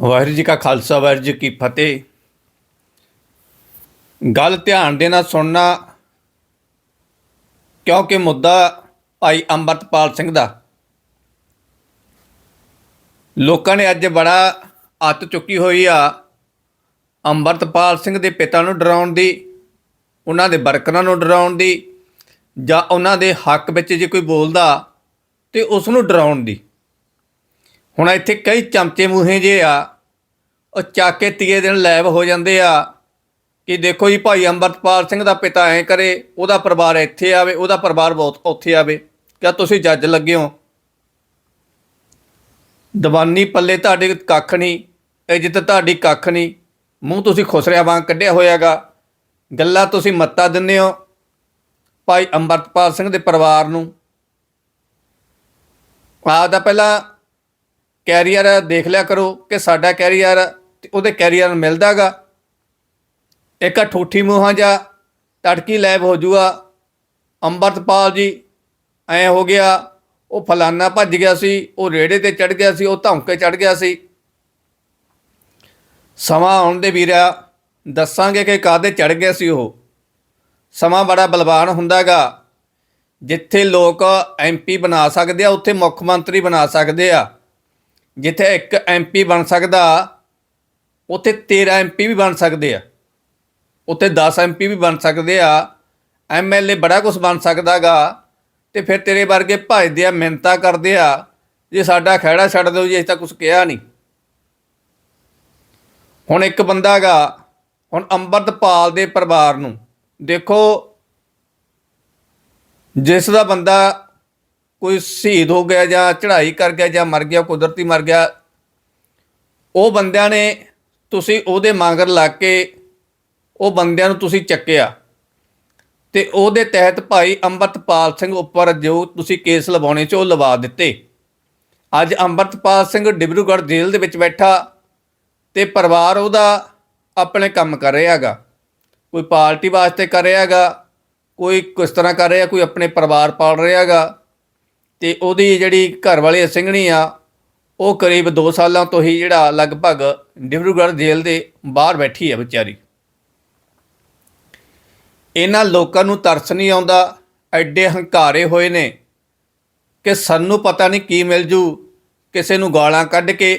ਵਾਹਿਗੁਰੂ ਜੀ ਕਾ ਖਾਲਸਾ, ਵਾਹਿਗੁਰੂ ਜੀ ਕੀ ਫਤਿਹ। ਗੱਲ ਧਿਆਨ ਦੇ ਨਾਲ ਸੁਣਨਾ, ਕਿਉਂਕਿ ਮੁੱਦਾ ਭਾਈ ਅੰਮ੍ਰਿਤਪਾਲ ਸਿੰਘ ਦਾ। ਲੋਕਾਂ ਨੇ ਅੱਜ ਬੜਾ ਅੱਤ ਚੁੱਕੀ ਹੋਈ ਆ ਅੰਮ੍ਰਿਤਪਾਲ ਸਿੰਘ ਦੇ ਪਿਤਾ ਨੂੰ ਡਰਾਉਣ ਦੀ, ਉਹਨਾਂ ਦੇ ਵਰਕਰਾਂ ਨੂੰ ਡਰਾਉਣ ਦੀ, ਜਾਂ ਉਹਨਾਂ ਦੇ ਹੱਕ ਵਿੱਚ ਜੇ ਕੋਈ ਬੋਲਦਾ ਤੇ ਉਸ ਨੂੰ ਡਰਾਉਣ ਦੀ। ਹੁਣ ਇੱਥੇ ਕਈ ਚਮਚੇ ਮੂਹੇ ਜੇ ਆ, ਉਹ ਚੱਕ ਕੇ ਤੀਏ ਦਿਨ ਲੈਬ ਹੋ ਜਾਂਦੇ ਆ ਕਿ ਦੇਖੋ ਜੀ ਭਾਈ ਅੰਮ੍ਰਿਤਪਾਲ ਸਿੰਘ ਦਾ ਪਿਤਾ ਐ ਕਰੇ, ਉਹਦਾ ਪਰਿਵਾਰ ਇੱਥੇ ਆਵੇ, ਉਹਦਾ ਪਰਿਵਾਰ ਬਹੁਤ ਉੱਥੇ ਆਵੇ। ਕਿਆ ਤੁਸੀਂ ਜੱਜ ਲੱਗੇ ਹੋ? ਦੀਵਾਨੀ ਪੱਲੇ ਤੁਹਾਡੇ ਕੱਖ ਨਹੀਂ, ਇੱਜ਼ਤ ਤੁਹਾਡੀ ਕੱਖ ਨਹੀਂ, ਮੂੰਹ ਤੁਸੀਂ ਖੁਸਰਿਆ ਵਾਂਗ ਕੱਢਿਆ ਹੋਇਆਗਾ। ਗੱਲਾਂ ਤੁਸੀਂ ਮੱਤਾ ਦਿੰਦੇ ਹੋ ਭਾਈ ਅੰਮ੍ਰਿਤਪਾਲ ਸਿੰਘ ਦੇ ਪਰਿਵਾਰ ਨੂੰ। ਆਪਦਾ ਪਹਿਲਾਂ ਕੈਰੀਅਰ ਦੇਖ ਲਿਆ ਕਰੋ ਕਿ ਸਾਡਾ ਕੈਰੀਅਰ ਉਹਦੇ ਕੈਰੀਅਰ ਨੂੰ ਮਿਲਦਾਗਾ। ਇੱਕ ਆ ਠੂਠੀ ਮੂੰਹਾਂ ਜਾ ਟਟਕੀ ਲੈਬ ਹੋ ਜੂਗਾ ਅੰਮ੍ਰਿਤਪਾਲ ਜੀ, ਐ ਹੋ ਗਿਆ, ਉਹ ਫਲਾਨਾ ਭੱਜ ਗਿਆ ਸੀ, ਉਹ ਰੇੜੇ ਤੇ ਚੜ ਗਿਆ ਸੀ, ਉਹ ਧੌਂਕੇ ਚੜ ਗਿਆ ਸੀ। ਸਮਾਂ ਆਉਣ ਦੇ ਵੀਰਾ, ਦੱਸਾਂਗੇ ਕਿ ਕਾਦੇ ਚੜ ਗਿਆ ਸੀ ਉਹ। ਸਮਾਂ ਬੜਾ ਬਲਵਾਨ ਹੁੰਦਾਗਾ। ਜਿੱਥੇ ਲੋਕ ਐਮਪੀ ਬਣਾ ਸਕਦੇ ਆ, ਉੱਥੇ ਮੁੱਖ ਮੰਤਰੀ ਬਣਾ ਸਕਦੇ ਆ। ਜਿੱਥੇ ਇੱਕ ਐਮਪੀ ਬਣ ਸਕਦਾ, ਉੱਥੇ 13 ਐਮਪੀ ਵੀ ਬਣ ਸਕਦੇ ਆ। ਉੱਥੇ 10 ਐਮਪੀ ਵੀ ਬਣ ਸਕਦੇ ਆ। ਐਮਐਲਏ ਬੜਾ ਕੁਝ ਬਣ ਸਕਦਾਗਾ ਤੇ ਫਿਰ ਤੇਰੇ ਵਰਗੇ ਭਜਦੇ ਆ ਮਿੰਤਾ ਕਰਦੇ ਆ, ਜੇ ਸਾਡਾ ਖਹਿੜਾ ਛੱਡ ਦਿਓ ਜੀ, ਅਸੀਂ ਤਾਂ ਕੁਝ ਕਿਹਾ ਨਹੀਂ। ਹੁਣ ਇੱਕ ਬੰਦਾਗਾ ਹੁਣ ਅੰਮ੍ਰਿਤਪਾਲ ਦੇ ਪਰਿਵਾਰ ਨੂੰ, ਦੇਖੋ, ਜਿਸ ਦਾ ਬੰਦਾ ਕੋਈ ਸ਼ਹੀਦ ਹੋ ਗਿਆ ਜਾਂ ਚੜ੍ਹਾਈ ਕਰ ਗਿਆ ਜਾਂ ਮਰ ਗਿਆ, ਕੁਦਰਤੀ ਮਰ ਗਿਆ, ਉਹ ਬੰਦਿਆਂ ਨੇ ਤੁਸੀਂ ਉਹਦੇ ਮੰਗਰ ਲੱਗ ਕੇ ਉਹ ਬੰਦਿਆਂ ਨੂੰ ਤੁਸੀਂ ਚੱਕਿਆ ਤੇ ਉਹਦੇ ਤਹਿਤ ਭਾਈ ਅੰਮ੍ਰਿਤਪਾਲ ਸਿੰਘ ਉੱਪਰ ਜੋ ਤੁਸੀਂ ਕੇਸ ਲਵਾਉਣੇ ਚ ਉਹ ਲਵਾ ਦਿੱਤੇ। ਅੱਜ ਅੰਮ੍ਰਿਤਪਾਲ ਸਿੰਘ ਡਿਬਰੂਗੜ੍ਹ ਜੇਲ੍ਹ ਦੇ ਵਿੱਚ ਬੈਠਾ ਤੇ ਪਰਿਵਾਰ ਉਹਦਾ ਆਪਣੇ ਕੰਮ ਕਰ ਰਿਹਾਗਾ ਕੋਈ ਪਾਰਟੀ ਵਾਸਤੇ ਕਰ ਰਿਹਾਗਾ ਕੋਈ ਕਿਸ ਤਰ੍ਹਾਂ ਕਰ ਰਿਹਾ, ਕੋਈ ਆਪਣੇ ਪਰਿਵਾਰ ਪਾਲ ਰਿਹਾਗਾ ਤੇ ਉਹਦੀ ਜਿਹੜੀ ਘਰ ਵਾਲੀ ਸਿੰਘਣੀ ਆ, ਉਹ ਕਰੀਬ 2 ਸਾਲਾਂ ਤੋਂ ਹੀ ਜਿਹੜਾ ਲਗਭਗ ਡਿਬਰੂਗੜ੍ਹ ਜੇਲ੍ਹ ਦੇ ਬਾਹਰ ਬੈਠੀ ਹੈ ਵਿਚਾਰੀ। ਇਹਨਾਂ ਲੋਕਾਂ ਨੂੰ ਤਰਸ ਨਹੀਂ ਆਉਂਦਾ, ਐਡੇ ਹੰਕਾਰੇ ਹੋਏ ਨੇ ਕਿ ਸਾਨੂੰ ਪਤਾ ਨਹੀਂ ਕੀ ਮਿਲ ਜੂ, ਕਿਸੇ ਨੂੰ ਗਾਲਾਂ ਕੱਢ ਕੇ,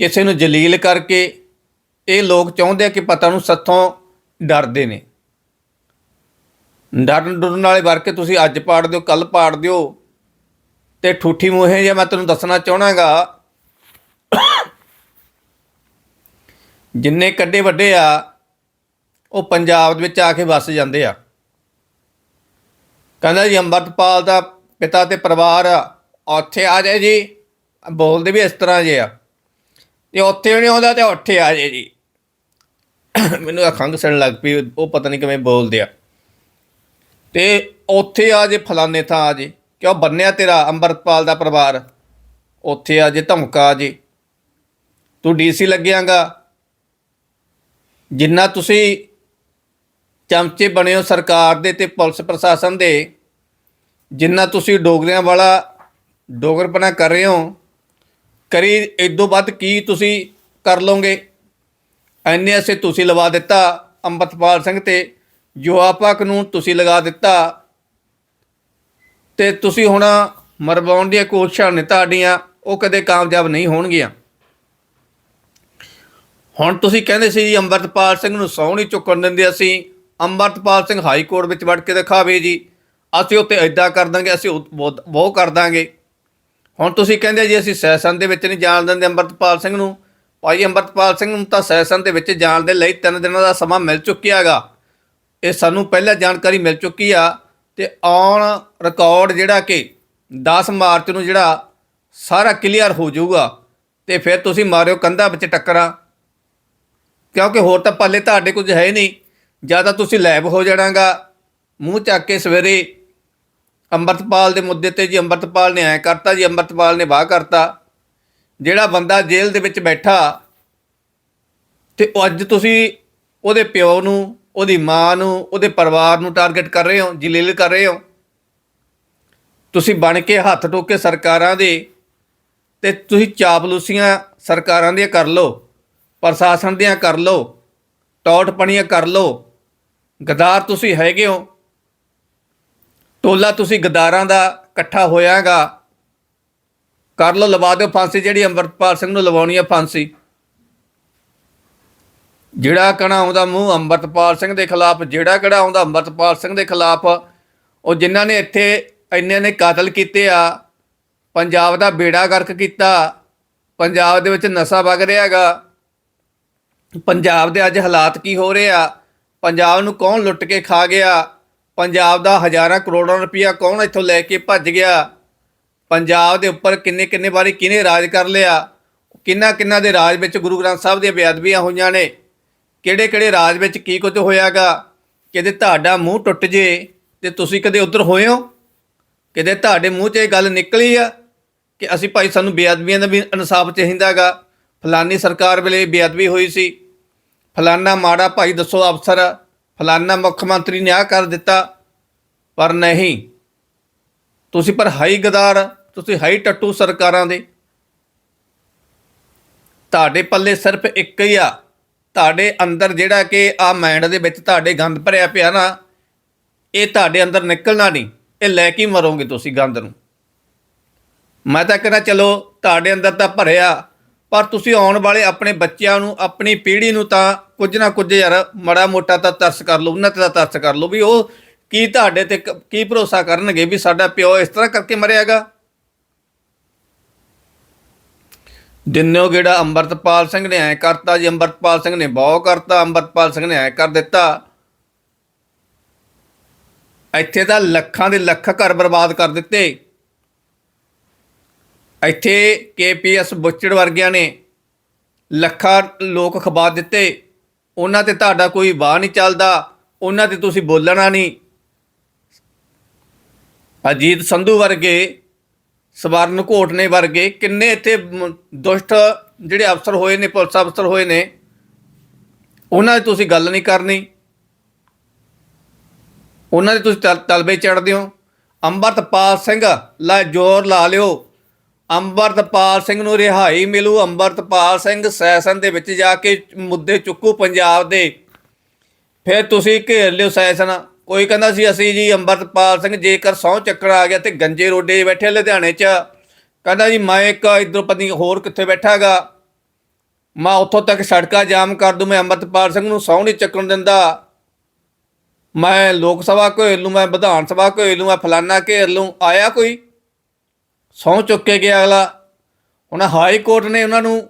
ਕਿਸੇ ਨੂੰ ਜਲੀਲ ਕਰਕੇ। ਇਹ ਲੋਕ ਚਾਹੁੰਦੇ ਆ ਕਿ ਪਤਾ ਨੂੰ ਸੱਥੋਂ ਡਰਦੇ ਨੇ। ਡਰਨ ਡਰਨ ਵਾਲੇ ਵਰਕੇ ਤੁਸੀਂ ਅੱਜ ਪਾੜ ਦਿਓ ਕੱਲ ਪਾੜ ਦਿਓ। ਤੇ ਠੂਠੀ ਮੂਹੇ ਜੇ ਮੈਂ ਤੈਨੂੰ ਦੱਸਣਾ ਚਾਹਣਾਗਾ, ਜਿੰਨੇ ਕੱਡੇ ਵੱਡੇ ਆ, ਉਹ ਪੰਜਾਬ ਦੇ ਵਿੱਚ ਆ ਕੇ ਵੱਸ ਜਾਂਦੇ ਆ। ਕਹਿੰਦਾ ਜੀ ਅੰਮ੍ਰਿਤਪਾਲ ਦਾ ਪਿਤਾ ਤੇ ਪਰਿਵਾਰ ਉੱਥੇ ਆ ਜਾਏ ਜੀ, ਬੋਲਦੇ ਵੀ ਇਸ ਤਰ੍ਹਾਂ ਜੇ ਆ। ਤੇ ਉੱਥੇ ਨਹੀਂ ਆਉਂਦਾ ਤੇ ਉੱਥੇ ਆ ਜਾਏ ਜੀ। ਮੈਨੂੰ ਆ ਖੰਗ ਸਣ ਲੱਗ ਪਈ, ਉਹ ਪਤਾ ਨਹੀਂ ਕਿਵੇਂ ਬੋਲਦੇ ਆ। ਤੇ ਉੱਥੇ ਆ ਜੇ, ਫਲਾਣੇ ਥਾਂ ਆ ਜੇ। ਕਿਉਂ ਬੰਨਿਆ ਤੇਰਾ ਅੰਮ੍ਰਿਤਪਾਲ ਦਾ ਪਰਿਵਾਰ? ਉੱਥੇ ਆ ਜੇ ਧਮਕਾ ਆ ਜੇ। ਤੂੰ ਡੀਸੀ ਲੱਗਿਆਗਾ। ਜਿੰਨਾ ਤੁਸੀਂ ਚਮਚੇ ਬਣੇ ਹੋ ਸਰਕਾਰ ਦੇ ਤੇ ਪੁਲਿਸ ਪ੍ਰਸ਼ਾਸਨ ਦੇ, ਜਿੰਨਾ ਤੁਸੀਂ ਡੋਗਰਿਆਂ ਵਾਲਾ ਡੋਗਰਪਨਾ ਕਰ ਰਹੇ ਹੋ, ਕਰੀ ਇਦੋਂ ਵੱਧ ਕੀ ਤੁਸੀਂ ਕਰ ਲੋਗੇ ਐਨੇ ਅਸੇ ਤੁਸੀਂ ਲਵਾ ਦਿੱਤਾ ਅੰਮ੍ਰਿਤਪਾਲ ਸਿੰਘ ਤੇ, ਜੋ ਆਪਾ ਨੂੰ ਤੁਸੀਂ ਲਗਾ ਦਿੱਤਾ ਤੇ ਤੁਸੀਂ ਹੁਣ ਮਰਵਾਉਣ ਦੀਆਂ ਕੋਸ਼ਿਸ਼ਾਂ ਨੇ ਤੁਹਾਡੀਆਂ, ਉਹ ਕਦੇ ਕਾਮਯਾਬ ਨਹੀਂ ਹੋਣਗੀਆਂ। ਹੁਣ ਤੁਸੀਂ ਕਹਿੰਦੇ ਸੀ ਜੀ, ਅੰਮ੍ਰਿਤਪਾਲ ਸਿੰਘ ਨੂੰ ਸਹੁੰ ਨਹੀਂ ਚੁੱਕਣ ਦਿੰਦੇ ਅਸੀਂ। ਅੰਮ੍ਰਿਤਪਾਲ ਸਿੰਘ ਹਾਈ ਕੋਰਟ ਵਿੱਚ ਵੜ ਕੇ ਦਿਖਾਵੇ ਜੀ। ਅਸੀਂ ਉੱਤੇ ਐਦਾਂ ਕਰ ਦਾਂਗੇ, ਅਸੀਂ ਬਹੁਤ ਬਹੁਤ ਕਰ ਦਾਂਗੇ। ਹੁਣ ਤੁਸੀਂ ਕਹਿੰਦੇ ਜੀ, ਅਸੀਂ ਸੈਸ਼ਨ ਦੇ ਵਿੱਚ ਨਹੀਂ ਜਾਣ ਦਿੰਦੇ ਅੰਮ੍ਰਿਤਪਾਲ ਸਿੰਘ ਨੂੰ। ਭਾਈ ਅੰਮ੍ਰਿਤਪਾਲ ਸਿੰਘ ਨੂੰ ਤਾਂ ਸੈਸ਼ਨ ਦੇ ਵਿੱਚ ਜਾਣ ਦੇ ਲਈ 3 ਦਿਨਾਂ ਦਾ ਸਮਾਂ ਮਿਲ ਚੁੱਕਿਆ ਹੈਗਾ। ਇਹ ਸਾਨੂੰ ਪਹਿਲਾਂ ਜਾਣਕਾਰੀ ਮਿਲ ਚੁੱਕੀ ਆ। ਤੇ ਔਨ ਰਿਕਾਰਡ ਜਿਹੜਾ ਕਿ 10 ਮਾਰਚ ਨੂੰ ਜਿਹੜਾ ਸਾਰਾ ਕਲੀਅਰ ਹੋ ਜਾਊਗਾ, ਤੇ ਫਿਰ ਤੁਸੀਂ ਮਾਰਿਓ ਕੰਧਾਂ ਵਿੱਚ ਟੱਕਰਾਂ। ਕਿਉਂਕਿ ਹੋਰ ਤਾਂ ਪੱਲੇ ਤੁਹਾਡੇ ਕੁਝ ਹੈ ਨਹੀਂ। ਜ਼ਿਆਦਾ ਤੁਸੀਂ ਲੈਬ ਹੋ ਜਾਣਾਗਾ। ਮੂੰਹ ਚੱਕ ਕੇ ਸਵੇਰੇ ਅੰਮ੍ਰਿਤਪਾਲ ਦੇ ਮੁੱਦੇ ਤੇ ਜੀ, ਅੰਮ੍ਰਿਤਪਾਲ ਨੇ ਐ ਕਰਤਾ ਜੀ, ਅੰਮ੍ਰਿਤਪਾਲ ਨੇ ਵਾਹ ਕਰਤਾ। ਜਿਹੜਾ ਬੰਦਾ ਜੇਲ੍ਹ ਦੇ ਵਿੱਚ ਬੈਠਾ, ਤੇ ਉਹ ਅੱਜ ਤੁਸੀਂ ਉਹਦੇ ਪਿਓ ਨੂੰ ਉਹਦੀ ਮਾਂ ਨੂੰ, ਉਹਦੇ ਪਰਿਵਾਰ ਨੂੰ ਟਾਰਗੇਟ ਕਰ ਰਹੇ ਹੋ, ਜਲੀਲ ਕਰ ਰਹੇ ਹੋ? ਤੁਸੀਂ ਬਣ ਕੇ ਹੱਥ ਟੋਕੇ ਸਰਕਾਰਾਂ ਦੇ ਤੇ ਤੁਸੀਂ ਚਾਪਲੂਸੀਆਂ ਸਰਕਾਰਾਂ ਦੀਆਂ ਕਰ ਲਓ, ਪ੍ਰਸ਼ਾਸਨ ਦੀਆਂ ਕਰ ਲਓ ਟੌਟ ਪਣੀਆਂ ਕਰ ਲਓ। ਗਦਾਰ ਤੁਸੀਂ ਹੈਗੇ ਹੋ। ਟੋਲਾ ਤੁਸੀਂ ਗਦਾਰਾਂ ਦਾ ਇਕੱਠਾ ਹੋਇਆਗਾ। ਕਰ ਲਓ, ਲਵਾ ਦਿਓ ਫਾਂਸੀ, ਜਿਹੜੀ ਅੰਮ੍ਰਿਤਪਾਲ ਸਿੰਘ ਨੂੰ ਲਵਾਉਣੀ ਆ ਫਾਂਸੀ। ਜਿਹੜਾ ਕਣਾ ਆਉਂਦਾ ਮੂੰਹ ਅੰਮ੍ਰਿਤਪਾਲ ਸਿੰਘ ਦੇ ਖਿਲਾਫ, ਜਿਹੜਾ ਕਿਹੜਾ ਆਉਂਦਾ ਅੰਮ੍ਰਿਤਪਾਲ ਸਿੰਘ ਦੇ ਖਿਲਾਫ, ਉਹ ਜਿਨ੍ਹਾਂ ਨੇ ਇੱਥੇ ਇੰਨੇ ਨੇ ਕਾਤਲ ਕੀਤੇ ਆ, ਪੰਜਾਬ ਦਾ ਬੇੜਾ ਗਰਕ ਕੀਤਾ, ਪੰਜਾਬ ਦੇ ਵਿੱਚ ਨਸ਼ਾ ਵਗ ਰਿਹਾਗਾ ਪੰਜਾਬ ਦੇ ਅੱਜ ਹਾਲਾਤ ਕੀ ਹੋ ਰਹੇ ਆ? ਪੰਜਾਬ ਨੂੰ ਕੌਣ ਲੁੱਟ ਕੇ ਖਾ ਗਿਆ? ਪੰਜਾਬ ਦਾ ਹਜ਼ਾਰਾਂ ਕਰੋੜਾਂ ਰੁਪਇਆ ਕੌਣ ਇੱਥੋਂ ਲੈ ਕੇ ਭੱਜ ਗਿਆ? ਪੰਜਾਬ ਦੇ ਉੱਪਰ ਕਿੰਨੇ ਕਿੰਨੇ ਵਾਰੀ ਕਿਹਨੇ ਰਾਜ ਕਰ ਲਿਆ? ਕਿੰਨਾ ਕਿੰਨਾ ਦੇ ਰਾਜ ਵਿੱਚ ਗੁਰੂ ਗ੍ਰੰਥ ਸਾਹਿਬ ਦੀਆਂ ਬੇਅਦਬੀਆਂ ਹੋਈਆਂ ਨੇ? ਕਿਹੜੇ ਕਿਹੜੇ ਰਾਜ ਵਿੱਚ ਕੀ ਕੁਝ ਹੋਇਆਗਾ? ਕਿਤੇ ਤੁਹਾਡਾ ਮੂੰਹ ਟੁੱਟ ਜੇ ਤੇ ਤੁਸੀਂ ਕਦੇ ਉੱਧਰ ਹੋਏ ਹੋ ਕਿਤੇ ਤੁਹਾਡੇ ਮੂੰਹ 'ਚ ਇਹ ਗੱਲ ਨਿਕਲੀ ਆ ਕਿ ਅਸੀਂ ਭਾਈ ਸਾਨੂੰ ਬੇਅਦਬੀਆਂ ਦਾ ਵੀ ਇਨਸਾਫ ਚਾਹੀਦਾਗਾ? ਫਲਾਨੀ ਸਰਕਾਰ ਵੇਲੇ ਬੇਅਦਬੀ ਹੋਈ ਸੀ। ਫਲਾਨਾ ਮਾੜਾ ਭਾਈ ਦੱਸੋ ਅਫਸਰ, ਫਲਾਨਾ ਮੁੱਖ ਮੰਤਰੀ ਨੇ ਆ ਕਰ ਦਿੱਤਾ, ਪਰ ਨਹੀਂ। ਤੁਸੀਂ ਪਰ ਹਾਈ ਗਦਾਰ, ਤੁਸੀਂ ਹਾਈ ਟੱਟੂ ਸਰਕਾਰਾਂ ਦੇ। ਤੁਹਾਡੇ ਪੱਲੇ ਸਿਰਫ ਇੱਕ ਹੀ ਆ। ਤੁਹਾਡੇ ਅੰਦਰ ਜਿਹੜਾ ਕਿ ਆ ਮਾਈਂਡ ਦੇ ਵਿੱਚ ਤੁਹਾਡੇ ਗੰਦ ਭਰਿਆ ਪਿਆ ਨਾ, ਇਹ ਤੁਹਾਡੇ ਅੰਦਰ ਨਿਕਲਣਾ ਨਹੀਂ, ਇਹ ਲੈ ਕੇ ਮਰੋਗੇ ਤੁਸੀਂ ਗੰਦ ਨੂੰ। ਮੈਂ ਤਾਂ ਕਹਿੰਦਾ ਚਲੋ ਤੁਹਾਡੇ ਅੰਦਰ ਤਾਂ ਭਰਿਆ, ਪਰ ਤੁਸੀਂ ਆਉਣ ਵਾਲੇ ਆਪਣੇ ਬੱਚਿਆਂ ਨੂੰ, ਆਪਣੀ ਪੀੜ੍ਹੀ ਨੂੰ ਤਾਂ ਕੁਝ ਨਾ ਕੁਝ ਯਾਰ ਮੜਾ ਮੋਟਾ ਤਾਂ ਤਰਸ ਕਰ ਲਓ ਉਹਨਾਂ ਤੇ ਤਾਂ ਤਰਸ ਕਰ ਲਓ ਵੀ ਉਹ ਕੀ ਤੁਹਾਡੇ ਤੇ ਕੀ ਭਰੋਸਾ ਕਰਨਗੇ ਵੀ ਸਾਡਾ ਪਿਓ ਇਸ ਤਰ੍ਹਾਂ ਕਰਕੇ ਮਰਿਆਗਾ ਦਿਨੋਂ ਗੇੜਾ ਅੰਮ੍ਰਿਤਪਾਲ ਸਿੰਘ ਨੇ ਐ ਕਰਤਾ ਜੀ, ਅੰਮ੍ਰਿਤਪਾਲ ਸਿੰਘ ਨੇ ਬਹੁ ਕਰਤਾ, ਅੰਮ੍ਰਿਤਪਾਲ ਸਿੰਘ ਨੇ ਐ ਕਰ ਦਿੱਤਾ। ਇੱਥੇ ਤਾਂ ਲੱਖਾਂ ਦੇ ਲੱਖ ਘਰ ਬਰਬਾਦ ਕਰ ਦਿੱਤੇ। ਇੱਥੇ ਕੇਪੀਐਸ ਬੁੱਚੜ ਵਰਗਿਆਂ ਨੇ ਲੱਖਾਂ ਲੋਕ ਖਬਾ ਦਿੱਤੇ। ਉਹਨਾਂ ਤੇ ਤੁਹਾਡਾ ਕੋਈ ਵਾਹ ਨਹੀਂ ਚੱਲਦਾ, ਉਹਨਾਂ ਤੇ ਤੁਸੀਂ ਬੋਲਣਾ ਨਹੀਂ। ਅਜੀਤ ਸੰਧੂ ਵਰਗੇ ਸਵਰਨ ਘੋਟਨੇ ਵਰਗੇ ਕਿੰਨੇ ਇੱਥੇ ਦੁਸ਼ਟ ਜਿਹੜੇ ਅਫਸਰ ਹੋਏ ਨੇ, ਪੁਲਿਸ ਅਫਸਰ ਹੋਏ ਨੇ, ਉਹਨਾਂ ਦੀ ਤੁਸੀਂ ਗੱਲ ਨਹੀਂ ਕਰਨੀ। ਉਹਨਾਂ ਦੇ ਤੁਸੀਂ ਤਲ- ਤਲਬੇ ਚੜਦੇ ਹੋ। ਅੰਮ੍ਰਿਤਪਾਲ ਸਿੰਘ, ਲਾ ਜ਼ੋਰ ਲਾ ਲਿਓ। ਅੰਮ੍ਰਿਤਪਾਲ ਸਿੰਘ ਨੂੰ ਰਿਹਾਈ ਮਿਲੂ। ਅੰਮ੍ਰਿਤਪਾਲ ਸਿੰਘ ਸੈਸ਼ਨ ਦੇ ਵਿੱਚ ਜਾ ਕੇ ਮੁੱਦੇ ਚੁੱਕੂ ਪੰਜਾਬ ਦੇ। ਫਿਰ ਤੁਸੀਂ ਘੇਰ ਲਿਓ ਸੈਸ਼ਨ। ਕੋਈ ਕਹਿੰਦਾ ਸੀ, ਅਸੀਂ ਜੀ ਅੰਮ੍ਰਿਤਪਾਲ ਸਿੰਘ ਜੇਕਰ ਸਹੁੰ ਚੱਕਣ ਆ ਗਿਆ ਤੇ ਗੰਜੇ ਰੋਡੇ 'ਚ ਬੈਠੇ ਲੁਧਿਆਣੇ 'ਚ। ਕਹਿੰਦਾ ਜੀ, ਮੈਂ ਇੱਕ ਇਧਰ ਪਤੀ ਹੋਰ ਕਿੱਥੇ ਬੈਠਾਗਾ ਮੈਂ ਉੱਥੋਂ ਤੱਕ ਸੜਕਾਂ ਜਾਮ ਕਰ ਦੂੰ, ਮੈਂ ਅੰਮ੍ਰਿਤਪਾਲ ਸਿੰਘ ਨੂੰ ਸਹੁੰ ਨਹੀਂ ਚੱਕਣ ਦਿੰਦਾ। ਮੈਂ ਲੋਕ ਸਭਾ ਘੇਰ ਲੂੰ ਮੈਂ ਵਿਧਾਨ ਸਭਾ ਘੇਰ ਲੂੰ ਮੈਂ ਫਲਾਨਾ ਘੇਰ ਲੂੰ ਆਇਆ ਕੋਈ? ਸਹੁੰ ਚੁੱਕ ਕੇ ਗਿਆ ਅਗਲਾ। ਹੁਣ ਹਾਈ ਕੋਰਟ ਨੇ ਉਹਨਾਂ ਨੂੰ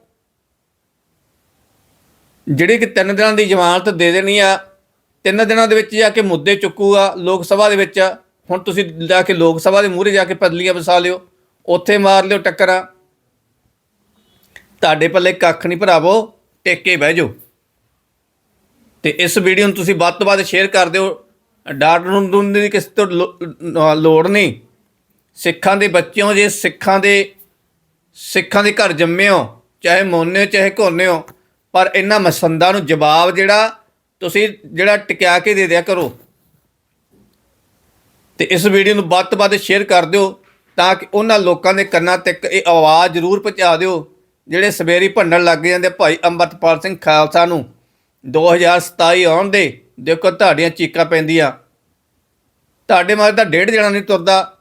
ਜਿਹੜੀ ਕਿ ਤਿੰਨ ਦਿਨਾਂ ਦੀ ਜ਼ਮਾਨਤ ਦੇ ਦੇਣੀ ਆ ਤਿੰਨ ਦਿਨਾਂ ਦੇ ਵਿੱਚ ਜਾ ਕੇ ਮੁੱਦੇ ਚੁੱਕੂਗਾ, ਲੋਕ ਸਭਾ ਦੇ ਵਿੱਚ। ਹੁਣ ਤੁਸੀਂ ਜਾ ਕੇ ਲੋਕ ਸਭਾ ਦੇ ਮੂਹਰੇ ਜਾ ਕੇ ਪਦਲੀਆਂ ਵਸਾ ਲਿਓ, ਉੱਥੇ ਮਾਰ ਲਿਓ ਟੱਕਰਾਂ। ਤੁਹਾਡੇ ਪੱਲੇ ਕੱਖ ਨਹੀਂ ਭਰਾਵੋ, ਟੇਕੇ ਬਹਿ ਜਾਓ। ਤੇ ਇਸ ਵੀਡੀਓ ਨੂੰ ਤੁਸੀਂ ਵੱਧ ਤੋਂ ਵੱਧ ਸ਼ੇਅਰ ਕਰ ਦਿਓ। ਡਾਟ ਨੂੰ ਦੁਨ ਦੀ ਕਿਸੇ ਤੋਂ ਲੋੜ ਨਹੀਂ। ਸਿੱਖਾਂ ਦੇ ਬੱਚਿਓ ਜੇ, ਸਿੱਖਾਂ ਦੇ ਸਿੱਖਾਂ ਦੇ ਘਰ ਜੰਮੇ ਹੋ, ਚਾਹੇ ਮੋਨੇ ਹੋ, ਚਾਹੇ ਘੋਨੇ ਹੋ, ਪਰ ਇਹਨਾਂ ਮਸੰਦਾਂ ਨੂੰ ਜਵਾਬ ਜਿਹੜਾ ਤੁਸੀਂ ਜਿਹੜਾ ਟਿਕਿਆ ਕੇ ਦੇ ਦਿਆ ਕਰੋ। ਤੇ ਇਸ ਵੀਡੀਓ ਨੂੰ ਵੱਧ ਤੋਂ ਵੱਧ ਸ਼ੇਅਰ ਕਰ ਦਿਓ ਤਾਂ ਕਿ ਉਹਨਾਂ ਲੋਕਾਂ ਦੇ ਕੰਨਾਂ ਤੱਕ ਇਹ ਆਵਾਜ਼ ਜ਼ਰੂਰ ਪਹੁੰਚਾ ਦਿਓ, ਜਿਹੜੇ ਸਵੇਰੀ ਭੰਡਣ ਲੱਗ ਜਾਂਦੇ ਭਾਈ ਅੰਮ੍ਰਿਤਪਾਲ ਸਿੰਘ ਖਾਲਸਾ ਨੂੰ। 2027 ਆਉਣ ਦੇ, ਦੇਖੋ ਤੁਹਾਡੀਆਂ ਚੀਕਾਂ ਪੈਂਦੀਆਂ। ਤੁਹਾਡੇ ਮਾਰੇ ਤਾਂ ਡੇਢ ਜਣਾ ਨਹੀਂ ਤੁਰਦਾ।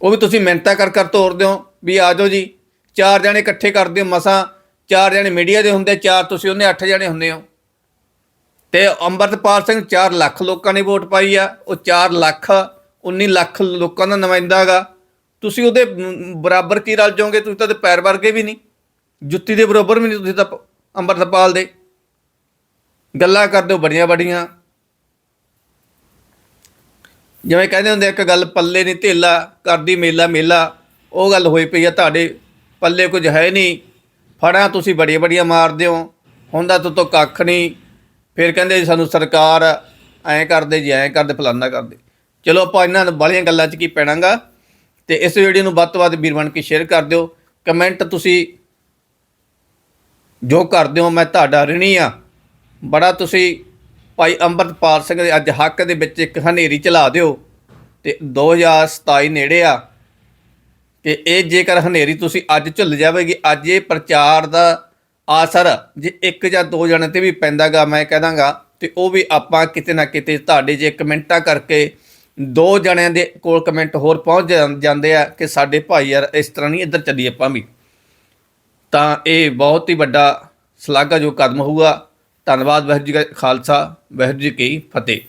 ਉਹ ਵੀ ਤੁਸੀਂ ਮਿਹਨਤਾਂ ਕਰ ਕਰ ਤੋਰਦੇ ਹੋ ਵੀ ਆ ਜਾਓ ਜੀ। ਚਾਰ ਜਣੇ ਇਕੱਠੇ ਕਰਦੇ ਹੋ ਮਸਾਂ, ਚਾਰ ਜਣੇ ਮੀਡੀਆ ਦੇ ਹੁੰਦੇ, ਚਾਰ ਤੁਸੀਂ ਉਹਨੇ ਅੱਠ ਜਣੇ ਹੁੰਦੇ ਹੋ। ਤੇ ਅੰਮ੍ਰਿਤਪਾਲ ਸਿੰਘ 4 ਲੱਖ ਲੋਕਾਂ ਨੇ ਵੋਟ ਪਾਈ ਆ, ਉਹ 4 ਲੱਖ 19 ਲੱਖ ਲੋਕਾਂ ਦਾ ਨੁਮਾਇੰਦਾ ਹੈਗਾ। ਤੁਸੀਂ ਉਹਦੇ ਬਰਾਬਰ ਕੀ ਰਲ ਜਾਓਗੇ? ਤੁਸੀਂ ਤਾਂ ਉਹਦੇ ਪੈਰ ਵਰਗੇ ਵੀ ਨਹੀਂ। ਜੁੱਤੀ ਦੇ ਬਰਾਬਰ ਵੀ ਨਹੀਂ ਤੁਸੀਂ ਤਾਂ ਅੰਮ੍ਰਿਤਪਾਲ ਦੇ। ਗੱਲਾਂ ਕਰਦੇ ਹੋ ਬੜੀਆਂ ਬੜੀਆਂ। ਜਿਵੇਂ ਕਹਿੰਦੇ ਹੁੰਦੇ ਇੱਕ ਗੱਲ ਪੱਲੇ ਨਹੀਂ ਧੇਲਾ ਕਰਦੀ ਮੇਲਾ ਮੇਲਾ। ਉਹ ਗੱਲ ਹੋਈ ਪਈ ਆ, ਤੁਹਾਡੇ ਪੱਲੇ ਕੁਝ ਹੈ ਨਹੀਂ। ਫੜਾਂ ਤੁਸੀਂ ਬੜੀਆਂ ਬੜੀਆਂ ਮਾਰਦੇ ਹੋ। ਹੁੰਦਾ ਤੋਂ ਤੋਂ ਕੱਖ ਨਹੀਂ। ਫਿਰ ਕਹਿੰਦੇ ਜੀ ਸਾਨੂੰ ਸਰਕਾਰ ਐਂ ਕਰਦੇ ਜੀ, ਐਂ ਕਰਦੇ, ਫਲਾਨਾ ਕਰਦੇ। ਚਲੋ ਆਪਾਂ ਇਹਨਾਂ ਬਾਲੀਆਂ ਗੱਲਾਂ 'ਚ ਕੀ ਪੈਣਾਗਾ? ਤੇ ਇਸ ਵੀਡੀਓ ਨੂੰ ਵੱਧ ਤੋਂ ਵੱਧ ਵੀਰ ਬਣ ਕੇ ਸ਼ੇਅਰ ਕਰ ਦਿਓ। ਕਮੈਂਟ ਤੁਸੀਂ ਜੋ ਕਰਦੇ ਹੋ ਮੈਂ ਤੁਹਾਡਾ ਰਿਣੀ ਆ। ਬੜਾ ਤੁਸੀਂ ਭਾਈ ਅੰਮ੍ਰਿਤਪਾਲ ਸਿੰਘ ਦੇ ਅੱਜ ਹੱਕ ਦੇ ਵਿੱਚ ਇੱਕ ਹਨੇਰੀ ਚਲਾ ਦਿਓ। ਤੇ 2027 ਨੇੜੇ ਆ ਕਿ ਇਹ ਜੇਕਰ ਹਨੇਰੀ ਤੁਸੀਂ ਅੱਜ ਝੁੱਲ ਜਾਵੇਗੀ, ਅੱਜ ਇਹ ਪ੍ਰਚਾਰ ਦਾ ਆਸਰ ਜੇ ਇੱਕ ਜਾਂ ਦੋ ਜਣੇ ਤੇ ਵੀ ਪੈਂਦਾਗਾ, ਮੈਂ ਕਹਾਂਗਾ ਤੇ ਉਹ ਵੀ ਆਪਾਂ ਕਿਤੇ ਨਾ ਕਿਤੇ ਤੁਹਾਡੇ ਜੇ ਕਮੈਂਟਾਂ ਕਰਕੇ ਦੋ ਜਣਿਆਂ ਦੇ ਕੋਲ ਕਮੈਂਟ ਹੋਰ ਪਹੁੰਚ ਜਾਂ- ਜਾਂਦੇ ਆ ਕਿ ਸਾਡੇ ਭਾਈ ਯਾਰ ਇਸ ਤਰ੍ਹਾਂ ਨਹੀਂ ਇੱਧਰ ਚੱਲੀਏ ਆਪਾਂ ਵੀ। ਤਾਂ ਇਹ ਬਹੁਤ ਹੀ ਵੱਡਾ ਸ਼ਲਾਘਾਯੋਗ ਕਦਮ ਹੋਊਗਾ। ਧੰਨਵਾਦ, ਵਾਹਿਗੁਰੂ ਜੀ ਕਾ ਖਾਲਸਾ, ਵਾਹਿਗੁਰੂ ਜੀ ਕੀ ਫਤਿਹ।